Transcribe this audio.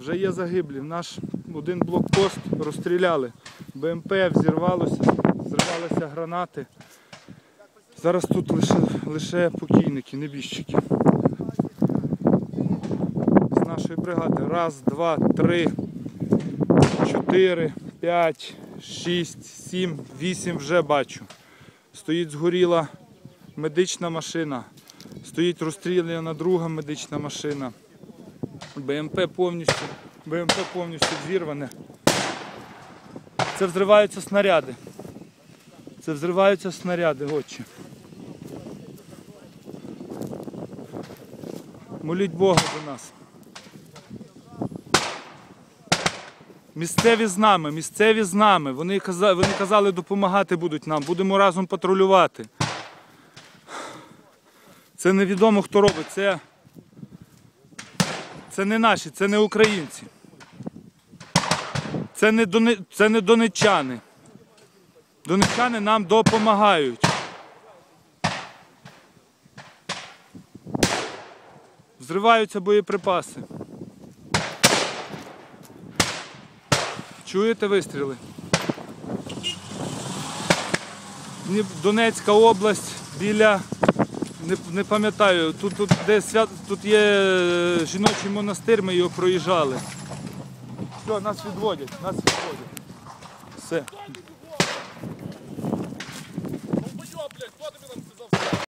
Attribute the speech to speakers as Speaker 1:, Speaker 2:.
Speaker 1: вже є загиблі. Наш один блокпост розстріляли. БМП взірвалося, зривалися гранати. Зараз тут лише, лише покійники, небіжчики. З нашої бригади. Раз, два, три, чотири, п'ять, шість, сім, вісім вже бачу. Стоїть згоріла медична машина. Стоїть розстріляна друга медична машина. БМП повністю, БМП повністю зірване. Це взриваються снаряди. Це взриваються снаряди, отче. Моліть Бога за нас. Місцеві з нами, місцеві з нами. Вони казали, вони казали, допомагати будуть нам. Будемо разом патрулювати. Це невідомо хто робить. Це, це не наші, це не українці. Це не, дони, це не донечани. Донечани нам допомагають. Взриваються боєприпаси. Чуєте вистріли? Донецька область біля. Не, не пам'ятаю, тут, тут, де свят, тут є е, жіночий монастир, ми його проїжджали. Все, нас відводять, нас відводять. Все.